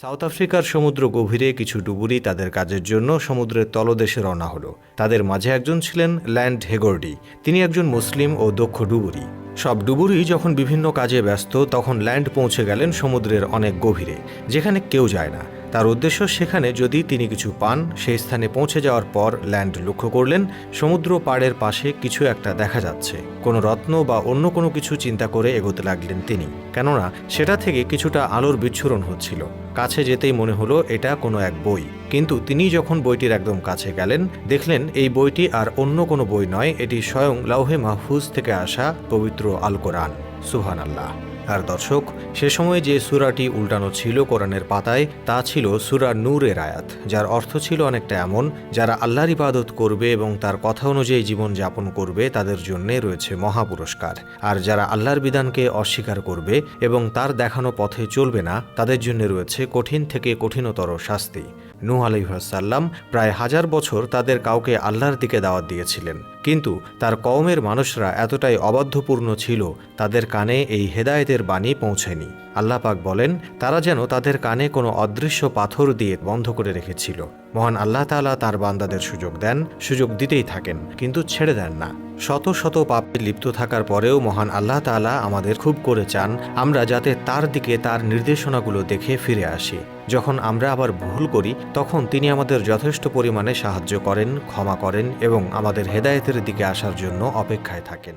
South আফ্রিকার সমুদ্র গভীরে কিছু ডুবুরি তাদের কাজের জন্য সমুদ্রের তলদেশে রওনা হলো। তাদের মাঝে একজন ছিলেন ল্যান্ড হেগর্ডি। তিনি একজন মুসলিম ও দক্ষ ডুবুরি। সব ডুবুরি যখন বিভিন্ন কাজে ব্যস্ত, তখন ল্যান্ড পৌঁছে গেলেন সমুদ্রের অনেক গভীরে, যেখানে কেউ যায় না। তার উদ্দেশ্য সেখানে যদি তিনি কিছু পান, সেই স্থানে পৌঁছে যাওয়ার পর ল্যান্ড লক্ষ্য করলেন, সমুদ্র পাড়ের পাশে কিছু একটা দেখা যাচ্ছে। কোনো রত্ন বা অন্য কোনো কিছু চিন্তা করে এগোতে লাগলেন তিনি, কেননা সেটা থেকে কিছুটা আলোর বিচ্ছুরণ হচ্ছিল। কাছে যেতেই মনে হলো, এটা কোনো এক বই। কিন্তু তিনি যখন বইটির একদম কাছে গেলেন, দেখলেন এই বইটি আর অন্য কোনো বই নয়, এটি স্বয়ং লাউহে মাহফুজ থেকে আসা পবিত্র আল কোরআন। সুহান আল্লাহ আর দর্শক, সে সময় যে সুরাটি উল্টানো ছিল কোরআনের পাতায়, তা ছিল সুরা নূরের আয়াত, যার অর্থ ছিল অনেকটা এমন, যারা আল্লাহর ইবাদত করবে এবং তার কথা অনুযায়ী জীবন যাপন করবে, তাদের জন্য রয়েছে মহা পুরস্কার আর যারা আল্লাহর বিধানকে অস্বীকার করবে এবং তার দেখানো পথে চলবে না, তাদের জন্য রয়েছে কঠিন থেকে কঠিনতর শাস্তি। নূহ আলহাসাল্লাম প্রায় হাজার বছর তাদের কাউকে আল্লাহর দিকে দাওয়াত দিয়েছিলেন। কিন্তু তার কওমের মানুষরা এতটাই অবাধ্যপূর্ণ ছিল, তাদের কানে এই হেদায়েতের বাণী পৌঁছেনি। আল্লাহ পাক বলেন, তারা যেন তাদের কানে কোনো অদৃশ্য পাথর দিয়ে বন্ধ করে রেখেছিল। মহান আল্লাহ তালা তার বান্দাদের সুযোগ দেন, সুযোগ দিতেই থাকেন, কিন্তু ছেড়ে দেন না। শত শত পাপে লিপ্ত থাকার পরেও মহান আল্লাহ তালা আমাদের খুব করে চান আমরা যাতে তার দিকে তার নির্দেশনাগুলো দেখে ফিরে আসি। যখন আমরা আবার ভুল করি, তখন তিনি আমাদের যথেষ্ট পরিমাণে সাহায্য করেন, ক্ষমা করেন এবং আমাদের হেদায়েতের দিকে আসার জন্য অপেক্ষায় থাকেন।